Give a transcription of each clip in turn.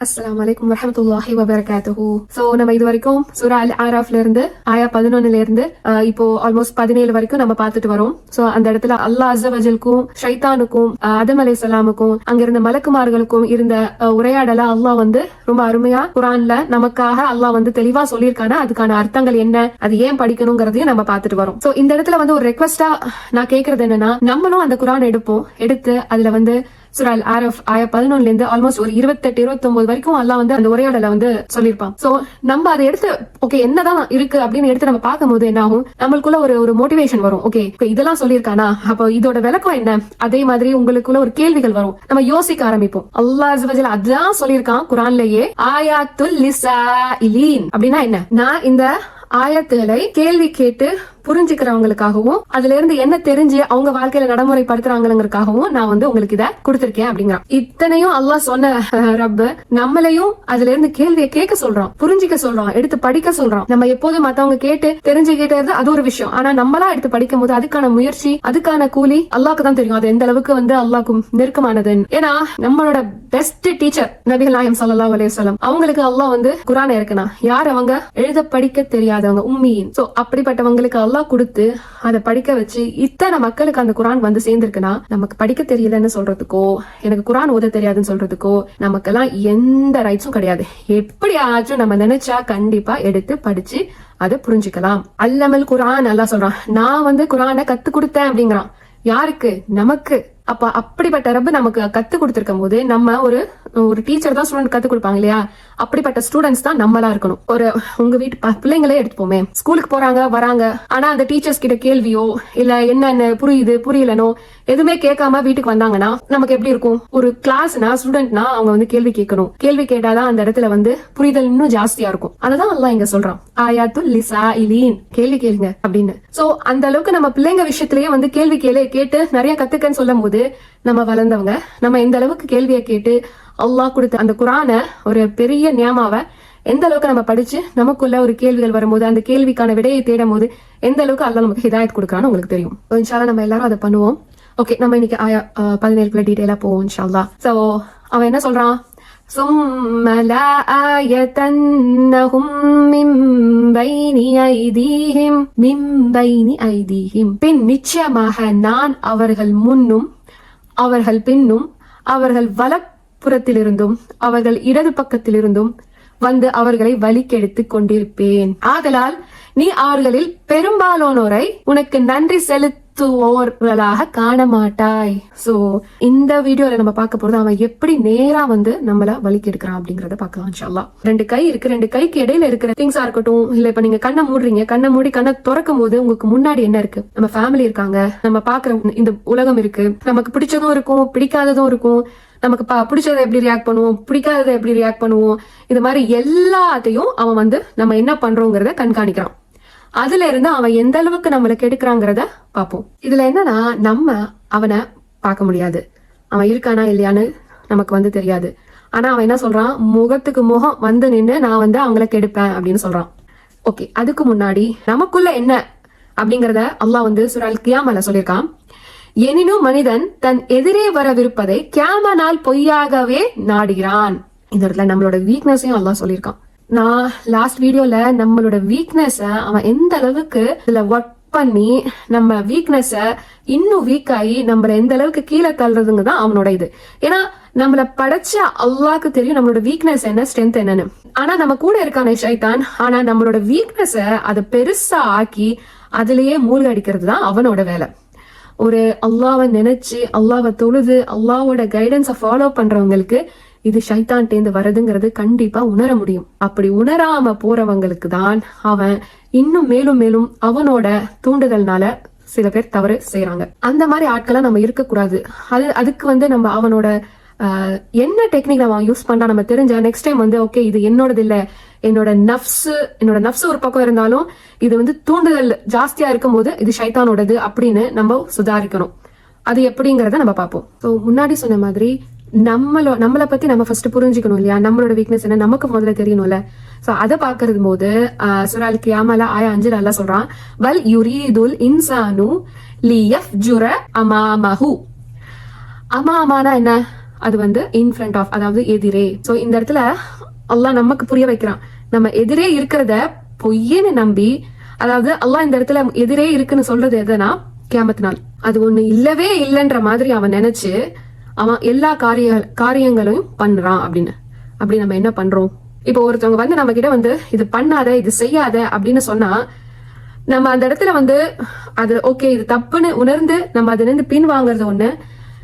அஸ்லாம் வலைக்கம் வரமத்துல்லாஹி வபரகாத்துஹு சோ நம்ம இது வரைக்கும் சூரா அல் ஆராஃப்ல இருந்து ஆயா பதினொன்னுல இருந்து இப்போ ஆல்மோஸ்ட் பதினேழு வரைக்கும் நம்ம பார்த்துட்டு வரோம். சோ அந்த இடத்துல அல்லாஹ் அசவஜலுக்கும் ஷைத்தானுக்கும் அஹ், அலை சலாமுக்கும் அங்க இருந்த மலக்குமார்களுக்கும் இருந்த அஹ், உரையாடல அல்லாஹ் வந்து ரொம்ப அருமையா குரான்ல நமக்காக அல்லாஹ் வந்து தெளிவா சொல்லியிருக்கான? அதுக்கான அர்த்தங்கள் என்ன? அது ஏன் படிக்கணுங்கிறதையும் நம்ம பார்த்துட்டு வரோம். சோ இந்த இடத்துல வந்து ஒரு ரெக்வஸ்டா நான் கேக்குறது என்னன்னா நம்மளும் அந்த குரான் எடுப்போம். எடுத்து அதுல வந்து சுரால் ஆரஃப் ஆய பதினொன்னுல இருந்து ஆல்மோஸ்ட் ஒரு இருபத்தெட்டு இருபத்தொன்பது வரைக்கும் எல்லாம் வந்து அந்த உரையாடல வந்து சொல்லியிருப்பான். சோ நம்ம அதை எடுத்து ஓகே என்னதான் இருக்கு அப்படின்னு எடுத்து நம்ம பார்க்கும்போது என்ன ஆகும்? நம்மளுக்குள்ள ஒரு ஒரு மோட்டிவேஷன் வரும். ஓகே இதெல்லாம் சொல்லியிருக்கானா? அப்போ இதோட விளக்கம் என்ன? அதே மாதிரி உங்களுக்குள்ள ஒரு கேள்விகள் வரும். நம்ம யோசிக்க ஆரம்பிப்போம். அல்லாஹ் அஸ்வஜல் அதான் சொல்லியிருக்கான் குரான்லயே ஆயாத்துல் லிசாயிலீன் அப்படின்னா என்ன? நான் இந்த ஆயத்துகளை கேள்வி கேட்டு புரிஞ்சுக்கிறவங்களுக்காகவும் அதுல இருந்து என்ன தெரிஞ்சு அவங்க வாழ்க்கையில நடைமுறைப்படுத்துறாங்கிறதுக்காகவும் நான் வந்து உங்களுக்கு இத கொடுத்திருக்கேன் அப்படிங்கிறான். இத்தனையும் அல்லாஹ் சொன்ன அஹ், ரப்பு நம்மளையும் அதுல இருந்து கேள்வியை கேட்க சொல்றோம் புரிஞ்சுக்க சொல்றான் எடுத்து படிக்க சொல்றான். நம்ம எப்போதும் மத்தவங்க கேட்டு தெரிஞ்சுக்கிட்டது அது ஒரு விஷயம். ஆனா நம்மளா எடுத்து படிக்கும் போது அதுக்கான முயற்சி அதுக்கான கூலி அல்லாக்கு தான் தெரியும். அது எந்த அளவுக்கு வந்து அல்லாக்கும் நெருக்கமானது ஏன்னா நம்மளோட பெஸ்ட் டீச்சர் நபிகள் நாயம் சல்லா அலைஹி சொல்லம் அவங்களுக்கு அல்லாஹ் வந்து குரானை இருக்குனா யார் அவங்க? எழுத படிக்க தெரியாதவங்க உம்மியின். சோ அப்படிப்பட்டவங்களுக்கு அல்லாஹ் கொடுத்து அதை படிக்க வச்சு இத்தனை மக்களுக்கு அந்த குரான் வந்து சேர்ந்திருக்குன்னா நமக்கு படிக்க தெரியலன்னு சொல்றதுக்கோ எனக்கு குரான் ஓத தெரியாதுன்னு சொல்றதுக்கோ நமக்கெல்லாம் எந்த ரைட்ஸும் கிடையாது. எப்படியாச்சும் நம்ம நினைச்சா கண்டிப்பா எடுத்து படிச்சு அதை புரிஞ்சுக்கலாம். அல்லமல் குரான் நல்லா சொல்றான் நான் வந்து குரானை கத்து கொடுத்தேன் அப்படிங்கிறான். யாருக்கு? நமக்கு. அப்ப அப்படிப்பட்ட ரப்பு நமக்கு கத்து கொடுத்திருக்கும் போது நம்ம ஒரு ஒரு டீச்சர் தான் ஸ்டூடெண்ட் கத்து கொடுப்பாங்க இல்லையா? அப்படிப்பட்ட ஸ்டூடெண்ட்ஸ் தான் நம்மளா இருக்கணும். ஒரு உங்க வீட்டு பிள்ளைங்களே எடுத்துப்போமே. ஸ்கூலுக்கு போறாங்க வராங்க. ஆனா அந்த டீச்சர்ஸ் கிட்ட கேள்வியோ இல்ல என்னென்ன புரியுது புரியலனோ எதுவுமே கேட்காம வீட்டுக்கு வந்தாங்கன்னா நமக்கு எப்படி இருக்கும்? ஒரு கிளாஸ்னா ஸ்டூடெண்ட்னா அவங்க வந்து கேள்வி கேட்கணும். கேள்வி கேட்டாதான் அந்த இடத்துல வந்து புரிதல் இன்னும் ஜாஸ்தியா இருக்கும். அததான் எல்லாம் இங்க சொல்றான். ஆயாத்து லிசா இலீன் கேள்வி கேளுங்க அப்படின்னு. சோ அந்த அளவுக்கு நம்ம பிள்ளைங்க விஷயத்திலேயே வந்து கேள்வி கேளு கேட்டு நிறைய கத்துக்கன்னு சொல்லும் போது நம்ம வளர்ந்தவங்க நம்ம எந்த அளவுக்கு கேள்வியை கேட்டு அல்லாஹ் கொடுத்த அந்த குரானை ஒரு பெரிய நியமாவை எந்த அளவுக்கு நம்ம படிச்சு நமக்குள்ள ஒரு கேள்விகள் வரும்போது அந்த கேள்விக்கான விடையை தேடும் போது எந்த அளவுக்கு அல்லாஹ் நமக்கு ஹிதாயத் கொடுக்குறான்னு உங்களுக்கு தெரியும் So, இன்ஷால்லா நம்ம எல்லாரும் அதை பண்ணுவோம் ஓகே நம்ம இன்னைக்கு ஆயா பதினேழுக்குள்ள டீட்டெயிலா போவோம் இன்ஷால்லா சோ அவன் என்ன சொல்றான் ثم لآيتنهم من بين أيديهم من بين أيديهم பின் நிச்சயமாக நான் அவர்கள் முன்னும் அவர்கள் பின்னும் அவர்கள் வலப்புறத்திலிருந்தும் அவர்கள் இடது பக்கத்திலிருந்தும் வந்து அவர்களை வலிக்கெடுத்து கொண்டிருப்பேன். ஆதலால் நீ அவர்களில் பெரும்பாலானோரை உனக்கு நன்றி மருத்துவர்களாக காண மாட்டாய். சோ இந்த வீடியோல நம்ம பார்க்க போறது அவன் எப்படி நேரா வந்து நம்மள வலிக்கெடுக்கிறான் அப்படிங்கறத பார்க்கலாம் இன்ஷா ரெண்டு கை இருக்கு ரெண்டு கைக்கு இடையில இருக்கிற திங்ஸா இருக்கட்டும். இல்ல இப்ப நீங்க கண்ணை மூடுறீங்க கண்ணை மூடி கண்ணை திறக்கும் போது உங்களுக்கு முன்னாடி என்ன இருக்கு? நம்ம ஃபேமிலி இருக்காங்க நம்ம பாக்குற இந்த உலகம் இருக்கு. நமக்கு பிடிச்சதும் இருக்கும் பிடிக்காததும் இருக்கும். நமக்கு பா பிடிச்சதை எப்படி ரியாக்ட் பண்ணுவோம் பிடிக்காததை எப்படி ரியாக்ட் பண்ணுவோம். இது மாதிரி எல்லாத்தையும் அவன் வந்து நம்ம என்ன பண்றோங்கிறத கண்காணிக்கிறான். அதுல இருந்து அவன் எந்த அளவுக்கு நம்மள கெடுக்கிறாங்கிறத பார்ப்போம். இதுல என்னன்னா நம்ம அவனை பார்க்க முடியாது. அவன் இருக்கானா இல்லையான்னு நமக்கு வந்து தெரியாது. ஆனா அவன் என்ன சொல்றான்? முகத்துக்கு முகம் வந்து நின்று நான் வந்து அவங்கள கெடுப்பேன் அப்படின்னு சொல்றான். ஓகே அதுக்கு முன்னாடி நமக்குள்ள என்ன அப்படிங்கறத அல்லாஹ் வந்து சுரால் கியாமல சொல்லியிருக்கான். எனினும் மனிதன் தன் எதிரே வரவிருப்பதை கியாமனால் பொய்யாகவே நாடுகிறான். இந்த இடத்துல நம்மளோட வீக்னஸையும் அல்லாஹ் சொல்லியிருக்கான். நான் லாஸ்ட் வீடியோல நம்மளோட வீக்னஸ அவன் எந்த அளவுக்கு இதுல ஒர்க் பண்ணி நம்ம வீக்னஸ இன்னும் வீக் ஆகி நம்மள எந்த அளவுக்கு கீழே தள்ளுறதுங்க தான் அவனோட இது. ஏன்னா நம்மள படைச்ச அல்லாக்கு தெரியும் நம்மளோட வீக்னஸ் என்ன ஸ்ட்ரென்த் என்னன்னு. ஆனா நம்ம கூட இருக்கானே ஷைத்தான். ஆனா நம்மளோட வீக்னஸை அதை பெருசா ஆக்கி அதுலயே மூழ்கடிக்கிறது தான் அவனோட வேலை. ஒரு அல்லாவை நினைச்சு அல்லாவை தொழுது அல்லாவோட கைடன்ஸை ஃபாலோ பண்றவங்களுக்கு இது ஷைத்தான்டேந்து வரதுங்கிறது கண்டிப்பா உணர முடியும். அப்படி உணராம போறவங்களுக்கு தான் அவன் இன்னும் மேலும் மேலும் அவனோட தூண்டுதல்னால சில பேர் தவறு செய்யறாங்க அந்த மாதிரி ஆட்களா நம்ம இருக்கக்கூடாது. அது அதுக்கு வந்து நம்ம அவனோட ஆஹ், என்ன டெக்னிக் நம்ம யூஸ் பண்றா நம்ம தெரிஞ்சா நெக்ஸ்ட் டைம் வந்து ஓகே இது என்னோடது இல்ல. என்னோட நஃப்ஸ் என்னோட நஃப்ஸ் ஒரு பக்கம் இருந்தாலும் இது வந்து தூண்டுதல் ஜாஸ்தியா இருக்கும்போது இது ஷைத்தானோடது அப்படின்னு நம்ம சுதாரிக்கணும். அது எப்படிங்கறத நம்ம பார்ப்போம். ஸோ முன்னாடி சொன்ன மாதிரி நம்மளோ நம்மளை பத்தி நம்ம ஃபர்ஸ்ட் புரிஞ்சுக்கணும் இல்லையா? நம்மளோட வீக்னஸ் என்ன? நமக்கு முதல்ல தெரியணும்ல. சோ அதை பாக்குறது போது சுரால் கியாமல ஆய அஞ்சு நல்லா சொல்றான். வல் யுரீதுல் இன்சானு லியஃப்ஜுர அமாமஹு. அமாமானா என்ன? அது வந்து இன் ஃப்ரண்ட் ஆஃப் அதாவது எதிரே. சோ இந்த இடத்துல அல்லாஹ் நமக்கு புரிய வைக்கிறான். நம்ம எதிரே இருக்கிறத பொய்யன்னு நம்பி அதாவது அல்லாஹ் இந்த இடத்துல எதிரே இருக்குன்னு சொல்றது எதுனா கேமத்து நாள். அது ஒண்ணு இல்லவே இல்லைன்ற மாதிரி அவன் நினைச்சு அவன் எல்லா காரிய காரியங்களையும் பண்றான் அப்படின்னு. அப்படி நம்ம என்ன பண்றோம்? இப்போ ஒருத்தவங்க வந்து நம்ம கிட்ட வந்து இது பண்ணாத இது செய்யாத அப்படின்னு சொன்னா நம்ம அந்த இடத்துல வந்து அது ஓகே இது தப்புன்னு உணர்ந்து நம்ம அதுல இருந்து பின் வாங்குறது ஒண்ணு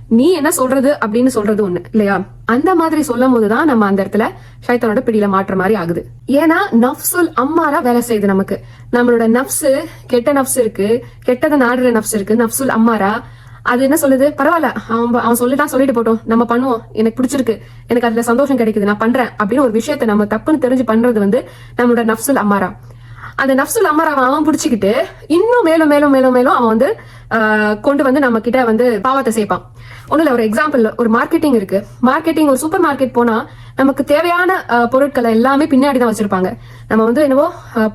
நீ என்ன சொல்றது அப்படின்னு சொல்றது ஒண்ணு இல்லையா? அந்த மாதிரி சொல்லும் போதுதான் நம்ம அந்த இடத்துல ஷைத்தானோட பிடியில மாற்ற மாதிரி ஆகுது. ஏன்னா நஃப்சுல் அம்மாரா வேலை செய்யுது நமக்கு. நம்மளோட நப்சு கெட்ட நஃப்ஸ் இருக்கு கெட்டதை நாடுற நஃப்ஸ் இருக்கு நஃப்சுல் அம்மாரா அது என்ன சொல்லுது? பரவாயில்ல. அவன் அவன் சொல்லிட்டான் சொல்லிட்டு போட்டோம். நம்ம பண்ணுவோம். எனக்கு பிடிச்சிருக்கு. எனக்கு அதுல சந்தோஷம் கிடைக்குது. நான் பண்றேன். அப்படின்னு ஒரு விஷயத்த நம்ம தப்புன்னு தெரிஞ்சு பண்றது வந்து நம்மளோட நப்சுல் அம்மாரா. அந்த நஃப்சுல் அம்மாராவை அவன் பிடிச்சிக்கிட்டு இன்னும் மேலும் மேலும் மேலும் மேலும் அவன் வந்து கொண்டு வந்து நம்ம கிட்ட வந்து பாவத்தை சேர்ப்பான். ஒன்றும் இல்லை ஒரு எக்ஸாம்பிள் ஒரு மார்க்கெட்டிங் இருக்கு. மார்க்கெட்டிங் ஒரு சூப்பர் மார்க்கெட் போனா நமக்கு தேவையான பொருட்களை எல்லாமே பின்னாடி தான் வச்சிருப்பாங்க. நம்ம வந்து என்னவோ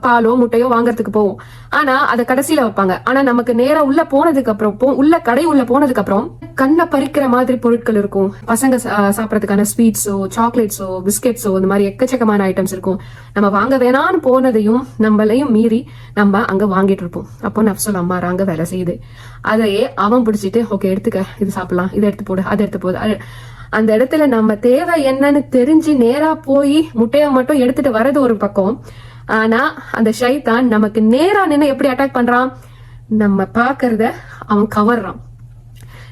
பாலோ முட்டையோ வாங்குறதுக்கு போவோம். ஆனா அதை கடைசியில வைப்பாங்க. ஆனா நமக்கு நேரா உள்ள போனதுக்கு அப்புறம் உள்ள கடை உள்ள போனதுக்கு அப்புறம் கண்ணை பறிக்கிற மாதிரி பொருட்கள் இருக்கும். பசங்க சாப்பிட்றதுக்கான சாப்பிடறதுக்கான ஸ்வீட்ஸோ சாக்லேட்ஸோ பிஸ்கெட்ஸோ இந்த மாதிரி எக்கச்சக்கமான ஐட்டம்ஸ் இருக்கும். நம்ம வாங்க வேணான்னு போனதையும் நம்மளையும் மீறி நம்ம அங்க வாங்கிட்டு இருப்போம். அப்போ நப்சல் அம்மா அங்க வேலை செய்யுது. அதையே அவன் பிடிச்சிட்டு ஓகே எடுத்துக்க இது சாப்பிடலாம். இதை எடுத்து போடு அதை எடுத்து போடு. அந்த இடத்துல நம்ம தேவை என்னன்னு தெரிஞ்சு நேரா போய் முட்டையை மட்டும் எடுத்துட்டு வர்றது ஒரு பக்கம். ஆனா அந்த ஷைத்தான் நமக்கு நேரா நின்று எப்படி அட்டாக் பண்றான்? நம்ம பாக்குறத அவன் கவர்றான்.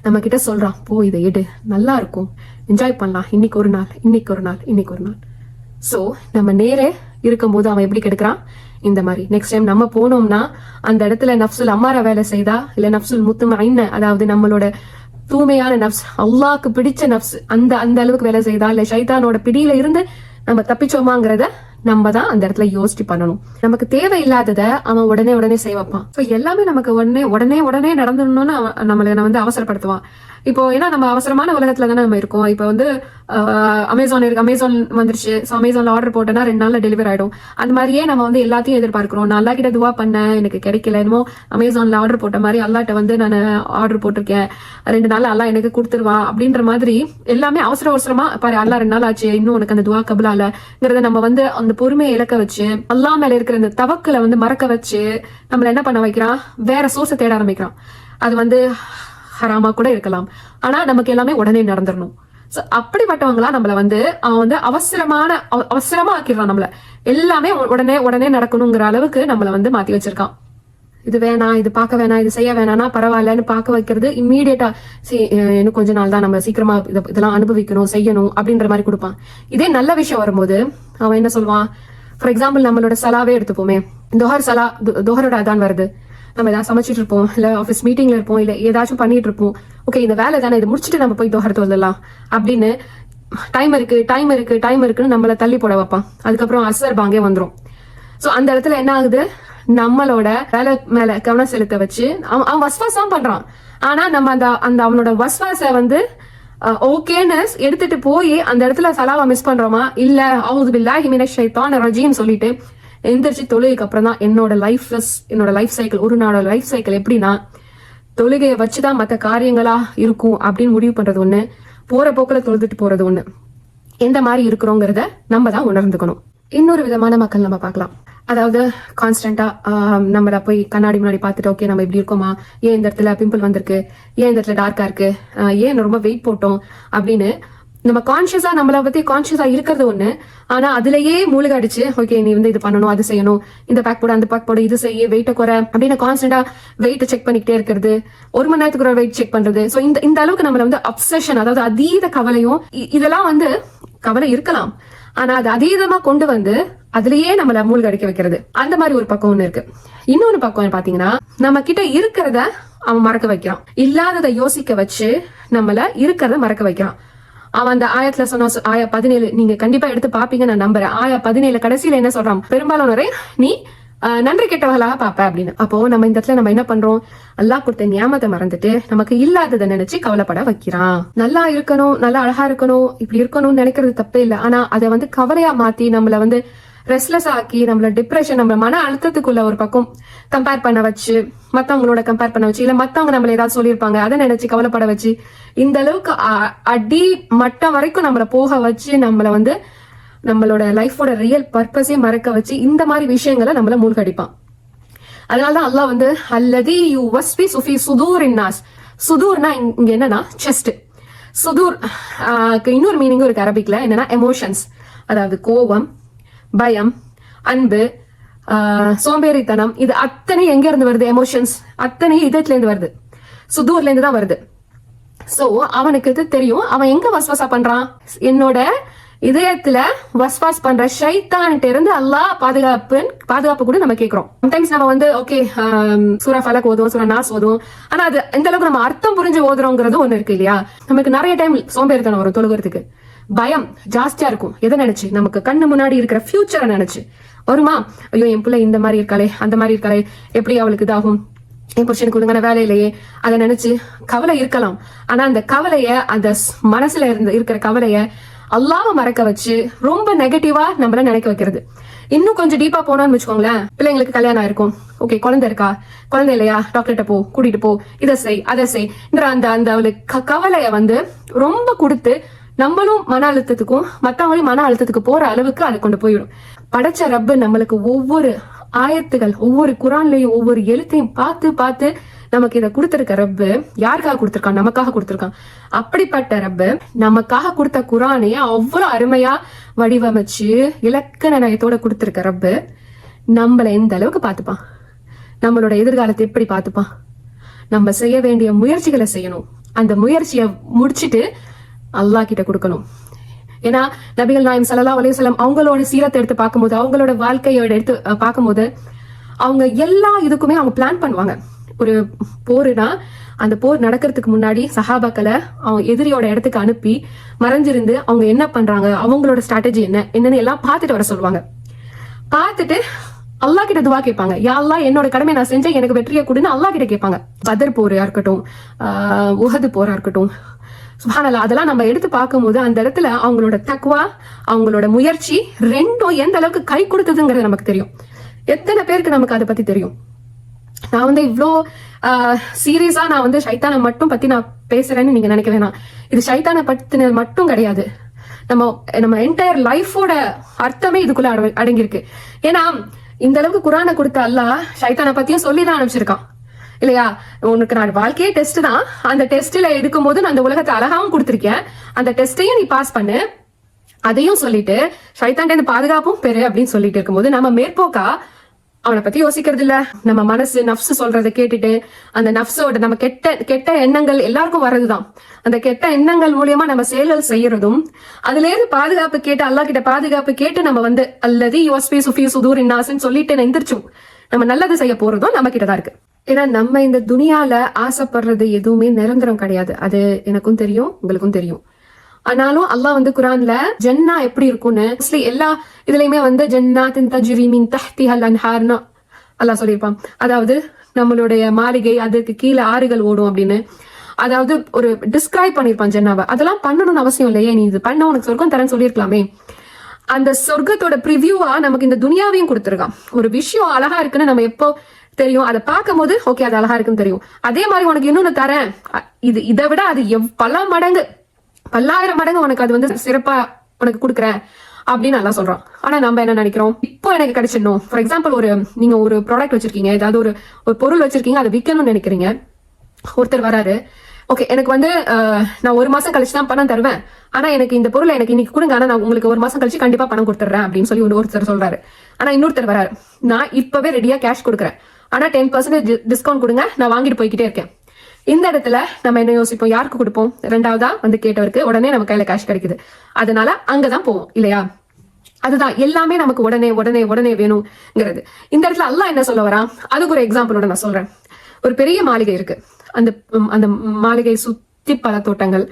நம்ம கிட்ட சொல்றான் போ இதை எடு. நல்லா இருக்கும். என்ஜாய் பண்ணலாம். இன்னைக்கு ஒரு நாள் இன்னைக்கு ஒரு நாள் இன்னைக்கு ஒரு நாள். சோ நம்ம நேரே இருக்கும்போது அவன் எப்படி கெடுக்கிறான்? இந்த மாதிரி. நெக்ஸ்ட் டைம் நம்ம போனோம்னா அந்த இடத்துல நப்சுல் அம்மாரா வேலை செய்தா இல்ல நப்சுல் முத்துமைன அதாவது நம்மளோட தூய்மையான நப்ஸ் அல்லாக்கு பிடிச்ச நப்ஸ் அந்த அந்த அளவுக்கு வேலை செய்தா இல்ல சைதானோட பிடியில இருந்து நம்ம தப்பிச்சோமாங்கிறத நம்ம தான் அந்த இடத்துல யோசிச்சு பண்ணணும். நமக்கு தேவையில்லாதத அவன் உடனே உடனே செய்வப்பான் ஸோ எல்லாமே நமக்கு உடனே உடனே உடனே நடந்துடணும்னு நம்மளை வந்து அவசரப்படுத்துவான். இப்போ ஏன்னா நம்ம அவசரமான உலகத்துல தானே நம்ம இருக்கோம். இப்போ வந்து அமேசான் இருக்கு அமேசான் வந்துருச்சு. ஸோ அமேசான்ல ஆர்டர் போட்டோன்னா ரெண்டு நாள்ல டெலிவரி ஆயிடும். அந்த மாதிரியே நம்ம வந்து எல்லாத்தையும் எதிர்பார்க்கிறோம். நான் அல்லா கிட்ட துவா பண்ணேன் எனக்கு கிடைக்கல. என்னமோ அமேசான்ல ஆர்டர் போட்ட மாதிரி அல்லாட்ட வந்து நான் ஆர்டர் போட்டிருக்கேன். ரெண்டு நாள் அல்லா எனக்கு கொடுத்துருவான் அப்படின்ற மாதிரி எல்லாமே அவசர அவசரமா பாரு அல்லா ரெண்டு நாள் ஆச்சு இன்னும் உனக்கு அந்த துவா கபலாலங்கிறத நம்ம வந்து அந்த பொறுமையை இழக்க வச்சு அல்லா மேல இருக்கிற அந்த தவக்கலை வந்து மறக்க வச்சு நம்மள என்ன பண்ண வைக்கிறான்? வேற சோர்ஸை தேட ஆரம்பிக்கிறான். அது வந்து ஹராமா கூட இருக்கலாம். ஆனா நமக்கு எல்லாமே உடனே நடந்துடணும் So, அப்படிப்பட்டவங்களா நம்மள வந்து அவன் வந்து அவசரமான அவ- அவசரமா ஆக்கிடுறான் நம்மள. எல்லாமே உடனே உடனே நடக்கணுங்கிற அளவுக்கு நம்மள வந்து மாத்தி வச்சிருக்கான். இது வேணாம் இது பார்க்க வேணாம் இது செய்ய வேணாம்னா பரவாயில்லன்னு பார்க்க வைக்கிறது இம்மீடியட்டா இன்னும் கொஞ்ச நாள் தான் நம்ம சீக்கிரமா இத- இதெல்லாம் அனுபவிக்கணும் செய்யணும் அப்படின்ற மாதிரி கொடுப்பான். இதே நல்ல விஷயம் வரும்போது அவன் என்ன சொல்லுவான் ஃபார் எக்ஸாம்பிள் நம்மளோட சலாவே எடுத்துப்போமே. தோஹர் சலா தோஹரோட அதான் வருது. நம்ம ஏதாவது சமைச்சிட்டு இருப்போம் இல்ல ஆஃபீஸ் மீட்டிங்ல இருப்போம் இல்லை ஏதாச்சும் பண்ணிட்டு இருப்போம். ஓகே இந்த வேலை தானே இதை முடிச்சுட்டு நம்ம போய் தொகரத்து வந்துடலாம் அப்படின்னு டைம் இருக்கு டைம் இருக்கு டைம் இருக்குன்னு நம்மளை தள்ளி போட வைப்பான். அதுக்கப்புறம் அசர் பாங்கே வந்துரும். சோ அந்த இடத்துல என்ன ஆகுது? நம்மளோட வேலை மேல கவனம் செலுத்த வச்சு அவன் அவன் வஸ்வாஸ் தான் பண்றான். ஆனா நம்ம அந்த அந்த அவனோட வஸ்வாச வந்து ஓகேன்னு எடுத்துட்டு போய் அந்த இடத்துல சலாவை மிஸ் பண்றோமா? இல்ல அவுது பில்லா மினஷ் ஷைத்தான் ரஜீம் சொல்லிட்டு எந்திரிச்சு தொழுகைக்கு அப்புறம் தான் என்னோட லைஃப் என்னோட லைஃப் சைக்கிள் ஒரு நாளோட லைஃப் சைக்கிள் எப்படின்னா தொழுகையை வச்சுதான் மற்ற காரியங்களா இருக்கும் அப்படின்னு முடிவு பண்றது ஒண்ணு போற போக்கில் தொழுதுட்டு போறது ஒண்ணு. எந்த மாதிரி இருக்கிறோங்கிறத நம்ம தான் உணர்ந்துக்கணும். இன்னொரு விதமான மக்கள் நம்ம பார்க்கலாம். அதாவது கான்ஸ்டண்டா நம்மள போய் கண்ணாடி முன்னாடி பார்த்துட்டு ஓகே நம்ம இப்படி இருக்கோமா? ஏன் இந்த இடத்துல பிம்பிள் வந்திருக்கு? ஏன் இந்த இடத்துல டார்க்கா இருக்கு? ஆஹ் ஏன் ரொம்ப வெயிட் போட்டோம்? அப்படின்னு நம்ம கான்சியஸா நம்மள பத்தி கான்சியஸா இருக்கிறது ஒண்ணு. ஆனா அதுலயே மூழ்க அடிச்சு ஓகே நீ வந்து இது பண்ணணும் அது செய்யணும் இந்த பேக் போட அந்த பேக் போட இது செய்ய வெயிட்ட குறை அப்படின்னு கான்ஸ்டன்டா வெயிட் செக் பண்ணிக்கிட்டே இருக்கிறது. ஒரு மணி நேரத்துக்கு ஒரு வெயிட் செக் பண்றது. சோ இந்த இந்த அளவுக்கு நம்மள வந்து அப்சஷன் அதாவது அதீத கவலையும் இதெல்லாம் வந்து கவலை இருக்கலாம். ஆனா அது அதீதமா கொண்டு வந்து அதுலயே நம்மள மூழ்கடிக்க வைக்கிறது. அந்த மாதிரி ஒரு பக்கம் ஒண்ணு இருக்கு. இன்னொரு பக்கம் பாத்தீங்கன்னா நம்ம கிட்ட இருக்கிறத அவன் மறக்க வைக்கிறான். இல்லாததை யோசிக்க வச்சு நம்மள இருக்கிறத மறக்க வைக்கிறான். அவன் அந்த ஆயத்துல சொன்ன சொ- ஆயா பதினேழு நீங்க கண்டிப்பா எடுத்து பாப்பீங்க நான் நம்புறேன். ஆயா பதினேழு கடைசியில என்ன சொல்றான்? பெரும்பாலானோரை நீ ஆஹ், நன்றி கெட்டவர்களாக பாப்ப அப்படின்னு. அப்போ நம்ம இந்த இடத்துல நம்ம என்ன பண்றோம்? அல்லாஹ் கொடுத்த ஞாபகத்தை மறந்துட்டு நமக்கு இல்லாததை நினைச்சு கவலைப்பட வைக்கிறான். நல்லா இருக்கணும் நல்லா அழகா இருக்கணும் இப்படி இருக்கணும்னு நினைக்கிறது தப்பே இல்லை. ஆனா அதை வந்து கவலையா மாத்தி நம்மள வந்து ரெஸ்ட்லெஸ் ஆக்கி நம்மள டிப்ரெஷன் நம்ம மன அழுத்தத்துக்குள்ள ஒரு பக்கம் கம்பேர் பண்ண வச்சு மத்தவங்களோட கம்பேர் பண்ண வச்சு இல்ல மத்தவங்க நம்மள ஏதாவது சொல்லியிருப்பாங்க அதை நினைச்சு கவலைப்பட வச்சு இந்த அளவுக்கு அடி மட்டம் வரைக்கும் நம்மள போக வச்சு நம்மள வந்து நம்மளோட லைஃபோட ரியல் பர்பஸே மறக்க வச்சு இந்த மாதிரி விஷயங்களை நம்மள மூழ்கடிப்பான். அதனாலதான் அல்லாஹ் வந்து அல்லதி யூ வஸ்பி சுஃபி சுதூர் இன்னாஸ் சுதூர்னா இங்க என்னன்னா செஸ்ட் சுதூர் இன்னொரு மீனிங்கும் இருக்கு அரபிக்ல என்னன்னா எமோஷன்ஸ் அதாவது கோபம் பயம் அன்பு ஆஹ் சோம்பேறித்தனம் இது அத்தனை எங்க இருந்து வருது? எமோஷன்ஸ் அத்தனை இதயத்துல இருந்து வருது. சுதூர்ல இருந்து தான் வருது. சோ அவனுக்கு இது தெரியும். அவன் எங்க வஸ்வசா பண்றான்? என்னோட இதயத்துல வஸ்வாஸ் பண்ற ஷைத்தான்கிட்ட இருந்து அல்லாஹ் பாதுகாப்பு பாதுகாப்பு கூட நம்ம கேக்குறோம் சம்டைம்ஸ் நம்ம வந்து ஓகே சூரா ஃபலக் ஓதும் சூரா நாஸ் ஓதும் ஆனா அது எந்த அளவுக்கு நம்ம அர்த்தம் புரிஞ்சு ஓதுறோங்கிறது ஒண்ணு இருக்கு இல்லையா? நமக்கு நிறைய டைம் சோம்பேறித்தனம் வரும் தொழுகிறதுக்கு. பயம் ஜாஸ்தியா இருக்கும். எதை நினைச்சு? நமக்கு கண்ணு முன்னாடி இருக்கிற ஃபியூச்சரை நினைச்சு. வருமா? ஐயோ என் பிள்ளை இந்த மாதிரி இருக்காளே அந்த மாதிரி இருக்காளே எப்படி அவளுக்கு இதாகும்? என் புருஷனுக்கு ஒழுங்கான வேலை இல்லையே. அதை நினைச்சு கவலை இருக்கலாம். ஆனா அந்த கவலைய அந்த மனசுல இருந்து இருக்கிற கவலைய அல்லாம மறக்க வச்சு ரொம்ப நெகட்டிவா நம்மள நினைக்க வைக்கிறது. இன்னும் கொஞ்சம் டீப்பா போனோம்னு வச்சுக்கோங்களேன். பிள்ளைங்களுக்கு கல்யாணம் ஆயிருக்கும். ஓகே குழந்தை இருக்கா? குழந்தை இல்லையா? டாக்டர்கிட்ட போ கூட்டிட்டு போ. இதை செய் அதை செய். அந்த அந்த அவளுக்கு கவலைய வந்து ரொம்ப கொடுத்து நம்மளும் மன அழுத்தத்துக்கும் மத்தவங்களையும் மன அழுத்தத்துக்கு போற அளவுக்கு அதை கொண்டு போயிடும். படைச்ச ரப்பு நம்மளுக்கு ஒவ்வொரு ஆயத்துகள் ஒவ்வொரு குரான்லயும் ஒவ்வொரு எழுத்தையும் பார்த்து பார்த்து நமக்கு இதை கொடுத்துருக்க ரப்பு யாருக்காக கொடுத்துருக்கான்? நமக்காக கொடுத்திருக்கான். அப்படிப்பட்ட ரப்பு நமக்காக கொடுத்த குரானைய அவ்வளவு அருமையா வடிவமைச்சு இலக்கண நயத்தோட கொடுத்துருக்க ரப்பு நம்மள எந்த அளவுக்கு பார்த்துப்பான்? நம்மளோட எதிர்காலத்தை எப்படி பார்த்துப்பான்? நம்ம செய்ய வேண்டிய முயற்சிகளை செய்யணும். அந்த முயற்சியை முடிச்சுட்டு அல்லாஹ் கிட்ட கொடுக்கணும். ஏன்னா நபிகள் நாயம் ஸல்லல்லாஹு அலையம் அவங்களோட சீரத்தை எடுத்து பார்க்கும்போது அவங்களோட வாழ்க்கையோட எடுத்து பார்க்கும்போது அவங்க எல்லா இதுக்குமே அவங்க பிளான் பண்ணுவாங்க. ஒரு போருனா அந்த போர் நடக்கிறதுக்கு முன்னாடி சஹாபாக்களை அவங்க எதிரியோட இடத்துக்கு அனுப்பி மறைஞ்சிருந்து அவங்க என்ன பண்றாங்க அவங்களோட ஸ்ட்ராட்டஜி என்ன என்னன்னு எல்லாம் பார்த்துட்டு வர சொல்லுவாங்க. பார்த்துட்டு அல்லாஹ் கிட்ட துவா கேட்பாங்க. யா என்னோட கடமை நான் செஞ்சேன் எனக்கு வெற்றியை கொடுன்னு அல்லாஹ் கிட்ட கேட்பாங்க. பதர் போரா இருக்கட்டும் ஆஹ் உஹது போரா இருக்கட்டும் சுபானல்லா அதெல்லாம் நம்ம எடுத்து பார்க்கும்போது அந்த இடத்துல அவங்களோட தக்வா அவங்களோட முயற்சி ரெண்டும் எந்த அளவுக்கு கை கொடுத்ததுங்கிறது நமக்கு தெரியும். எத்தனை பேருக்கு நமக்கு அதை பத்தி தெரியும்? நான் வந்து இவ்ளோ சீரியஸா நான் வந்து ஷைத்தானை மட்டும் பத்தி நான் பேசுறேன்னு நீங்க நினைக்க வேணாம். இது சைத்தானை பத்தினது மட்டும் கிடையாது. நம்ம நம்ம என்டையர் லைஃபோட அர்த்தமே இதுக்குள்ள அடங்கியிருக்கு. ஏன்னா இந்த அளவுக்கு குரானை கொடுத்த அல்லா சைத்தானை பத்தியும் சொல்லி தான் அனுப்பிச்சிருக்கான். இல்லையா? உனக்கு நான் வாழ்க்கையே டெஸ்ட் தான். அந்த டெஸ்ட்ல எடுக்கும்போது நான் அந்த உலகத்தை அழகாவும் கொடுத்திருக்கேன். அந்த டெஸ்டையும் நீ பாஸ் பண்ணு. அதையும் சொல்லிட்டு ஷைத்தான்ட பாதுகாப்பும் பெரு அப்படின்னு சொல்லிட்டு இருக்கும்போது நம்ம மேற்போக்கா? அவனை பத்தி யோசிக்கிறது இல்ல. நம்ம மனசு நஃப்ஸ் சொல்றதை கேட்டுட்டு அந்த நஃப்ஸோட நம்ம கெட்ட கெட்ட எண்ணங்கள் எல்லாருக்கும் வர்றதுதான். அந்த கெட்ட எண்ணங்கள் மூலியமா நம்ம செயல்கள் செய்யறதும் அதுல இருந்து பாதுகாப்பு கேட்டு அல்லாஹ் கிட்ட பாதுகாப்பு கேட்டு நம்ம வந்து அல்லது யுவஸ்பி சுஃபி சுதூர் இன்னாசுன்னு சொல்லிட்டு எந்திரிச்சோம். நம்ம நல்லது செய்ய போறதும் நம்ம கிட்ட தான் இருக்கு. ஏன்னா நம்ம இந்த துனியால ஆசைப்படுறது எதுவுமே நிரந்தரம் கிடையாது. அது எனக்கும் தெரியும் உங்களுக்கும் தெரியும். ஆனாலும் அல்லாஹ் வந்து குரான்ல ஜன்னா எப்படி இருக்கும்னு? எல்லா இதுலயுமே வந்து ஜன்னாத்தின் தஜ்ரி மின் தஹ்திஹல் அன்ஹார்னா அல்லாஹ் சொல்லியிருப்பான். அதாவது நம்மளுடைய மாளிகை அதுக்கு கீழே ஆறுகள் ஓடும் அப்படின்னு. அதாவது ஒரு டிஸ்கிரைப் பண்ணிருப்பான் ஜென்னாவை. அதெல்லாம் பண்ணணும்னு அவசியம் இல்லையே. நீ இது பண்ண உனக்கு சொர்க்கம் தரேன்னு சொல்லியிருக்கலாமே. அந்த சொர்க்கத்தோட ப்ரிவியூவா நமக்கு இந்த துனியாவையும் கொடுத்துருக்கான். ஒரு விஷயம் அழகா இருக்குன்னு நம்ம எப்போ தெரியும். அதை பார்க்கும்போது ஓகே அது அழகா இருக்குன்னு தெரியும். அதே மாதிரி உனக்கு இன்னொன்னு தரேன். இது இதை விட அது எவ் பல மடங்கு பல்லாயிரம் மடங்கு உனக்கு அது வந்து சிறப்பா உனக்கு கொடுக்குறேன் அப்படின்னு நல்லா சொல்றான். ஆனா நம்ம என்ன நினைக்கிறோம்? இப்போ எனக்கு கிடைச்சிடணும். ஃபார் எக்ஸாம்பிள் ஒரு நீங்க ஒரு ப்ராடக்ட் வச்சிருக்கீங்க. ஏதாவது ஒரு ஒரு பொருள் வச்சிருக்கீங்க. அதை விற்கணும்னு நினைக்கிறீங்க. ஒருத்தர் வராரு. ஓகே எனக்கு வந்து நான் ஒரு மாசம் கழிச்சு தான் பணம் தருவேன். ஆனா எனக்கு இந்த பொருளை எனக்கு இன்னைக்கு கொடுங்க. ஆனா நான் உங்களுக்கு ஒரு மாசம் கழிச்சு கண்டிப்பா பணம் கொடுத்துறேன் அப்படின்னு சொல்லி ஒருத்தர் சொல்றாரு. ஆனா இன்னொருத்தர் வராரு. நான் இப்பவே ரெடியா கேஷ் கொடுக்குறேன். ஆனால் டென் பர்சன்டேஜ் டிஸ்கவுண்ட் கொடுங்க. நான் வாங்கிட்டு போய்கிட்டே இருக்கேன். இந்த இடத்துல நம்ம என்ன யோசிப்போம்? யாருக்கு கொடுப்போம்? ரெண்டாவதா வந்து கேட்டவருக்கு உடனே நம்ம கையில கேஷ் கிடைக்குது. அதனால அங்கதான் போவோம் இல்லையா? அதுதான். எல்லாமே நமக்கு உடனே உடனே உடனே வேணுங்கிறது. இந்த இடத்துல எல்லாம் என்ன சொல்ல வரான்? அதுக்கு ஒரு எக்ஸாம்பிளோட நான் சொல்றேன். ஒரு பெரிய மாளிகை இருக்கு. அந்த அந்த மாளிகை சுத்தி பல தோட்டங்கள்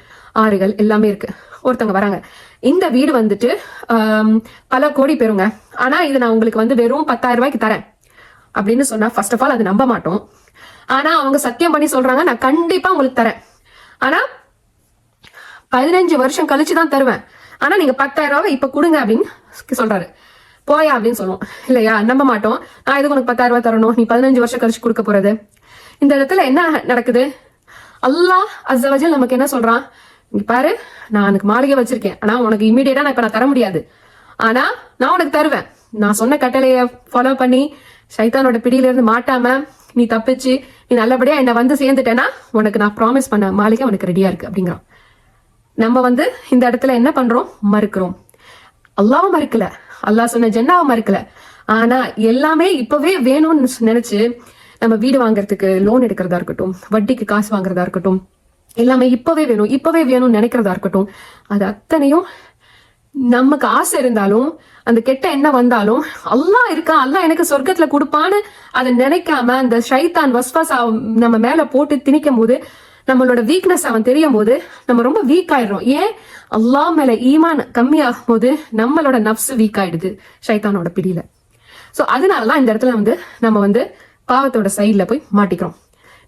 ஆறுகள் எல்லாமே இருக்கு. ஒருத்தவங்க வராங்க. இந்த வீடு வந்துட்டு பல கோடி பெறுங்க ஆனா இது நான் உங்களுக்கு வந்து வெறும் பத்தாயிரம் ரூபாய்க்கு தரேன். அப்படின்னு சொன்னா ஃபர்ஸ்ட் ஆஃப் ஆல் அது நம்ப மாட்டோம். ஆனா அவங்க சத்தியம் பண்ணி சொல்றாங்க நான் கண்டிப்பா உங்களுக்கு தரேன். ஆனா பதினஞ்சு வருஷம் கழிச்சு தான் தருவேன். ஆனா நீங்க பத்தாயிரம் ரூபாய் இப்ப கொடுங்க அப்படின்னு சொல்றாரு. போயா அப்படின்னு சொல்லுவோம். இல்லையா? நம்ப மாட்டோம். நான் எதுக்கு உனக்கு பத்தாயிரம் ரூபாய் தரணும்? நீ பதினஞ்சு வருஷம் கழிச்சு கொடுக்க போறது. இந்த இடத்துல என்ன நடக்குது? அல்லாஹ் அஸ்ஸவஜல் நமக்கு என்ன சொல்றான்? பாரு நான் உனக்கு மாளிகை வச்சிருக்கேன். ஆனா உனக்கு இமீடியட்டா நான் இப்ப நான் தர முடியாது. ஆனா நான் உனக்கு தருவேன். நான் சொன்ன கட்டளையை ஃபாலோ பண்ணி சைத்தானோட பிடியில இருந்து மாட்டாம நீ தப்பிச்சு நீ நல்லபடியா என்ன வந்து சேர்ந்துட்டேன்னா உனக்கு நான் ப்ராமிஸ் பண்ண மாளிகை உனக்கு ரெடியா இருக்கு அப்படிங்கிறான். நம்ம வந்து இந்த இடத்துல என்ன பண்றோம்? மறுக்கிறோம். அல்லாவும் மறுக்கல. அல்லாஹ் சொன்ன ஜென்னாவும் மறுக்கல. ஆனா எல்லாமே இப்பவே வேணும்னு நினைச்சு நம்ம வீடு வாங்குறதுக்கு லோன் எடுக்கிறதா இருக்கட்டும் வட்டிக்கு காசு வாங்குறதா இருக்கட்டும் எல்லாமே இப்பவே வேணும் இப்பவே வேணும்னு நினைக்கிறதா இருக்கட்டும் அது அத்தனையும் நமக்கு ஆசை இருந்தாலும் அந்த கெட்ட எண்ணம் வந்தாலும் அல்லாஹ் இருக்கா அல்லாஹ் எனக்கு சொர்க்கத்துல கொடுப்பான்னு அதை நினைக்காம அந்த ஷைத்தான் வஸ்வாஸ் நம்ம மேல போட்டு திணிக்கும் போது நம்மளோட வீக்னஸ் அவன் தெரியும் போது நம்ம ரொம்ப வீக் ஆயிடுறோம். ஏன்? அல்லாஹ் மேல ஈமான் கம்மியாகும் போது நம்மளோட நப்ஸ் வீக் ஆயிடுது ஷைத்தானோட பிடியில. ஸோ அதனாலதான் இந்த இடத்துல வந்து நம்ம வந்து பாவத்தோட சைட்ல போய் மாட்டிக்கிறோம்.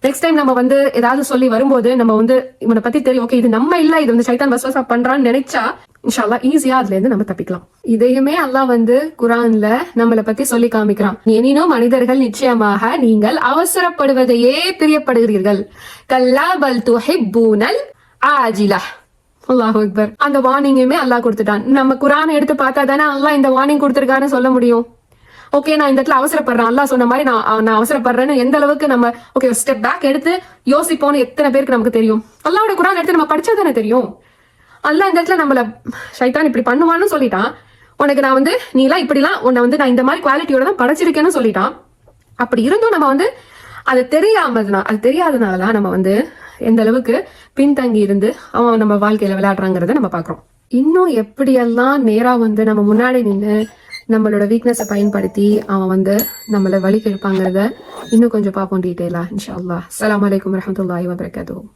நெக்ஸ்ட் டைம் நம்ம வந்து ஏதாவது சொல்லி வரும்போது நம்ம வந்து இவனை பத்தி தெரியும். ஓகே இது நம்ம இல்ல இது வந்து சைத்தான் வஸ்வாசா பண்றான்னு நினைச்சா இன்ஷால்லா ஈஸியா அதுல இருந்து நம்ம தப்பிக்கலாம். இதையுமே அல்லாஹ் வந்து குரான்ல நம்மள பத்தி சொல்லி காமிக்கிறான். எனினும் மனிதர்கள் நிச்சயமாக நீங்கள் அவசரப்படுவதையே பிரியப்படுகிறீர்கள். கல்லா பல் துஹிப்பூனல் ஆஜிலா. அல்லாஹ் அக்பர். அந்த வார்னிங்குமே அல்லாஹ் கொடுத்துட்டான். நம்ம குரான் எடுத்து பார்த்தா தானே அல்லாஹ் இந்த வார்னிங் கொடுத்துருக்காருன்னு சொல்ல முடியும். ஓகே நான் இந்த இடத்துல அவசரப்படுறேன். அல்லா சொன்ன மாதிரி நான் நான் அவசரப்படுறேன்னு எந்த அளவுக்கு நம்ம ஓகே ஸ்டெப் பேக் எடுத்து யோசிப்போம்னு எத்தனை பேருக்கு நமக்கு தெரியும்? அல்லாவோட குரான் எடுத்து நம்ம படிச்சா தானே தெரியும்? அல்லா இந்த இடத்துல நம்மள ஷைத்தான் இப்படி பண்ணுவான்னு சொல்லிட்டான். உனக்கு நான் வந்து நீலாம் இப்படிலாம் உன்னை வந்து நான் இந்த மாதிரி குவாலிட்டியோட தான் படைச்சிருக்கேன்னு சொல்லிட்டான். அப்படி இருந்தும் நம்ம வந்து அது தெரியாமதுனா அது தெரியாததுனாலதான் நம்ம வந்து எந்த அளவுக்கு பின்தங்கி இருந்து அவன் நம்ம வாழ்க்கையில விளையாடுறாங்கிறத நம்ம பாக்குறோம் இன்னும் எப்படியெல்லாம் நேரா வந்து நம்ம முன்னாடி நின்று நம்மளோட வீக்னஸை பயன்படுத்தி அவன் வந்து நம்மளை வழி கெடுப்பாங்கிறத இன்னும் கொஞ்சம் பார்ப்போம் டீட்டெயிலாக இன்ஷா அல்லாஹ். அலாம் வலைக்கம் வரஹ்மத்துல்லாஹி வபரகாத்துஹு.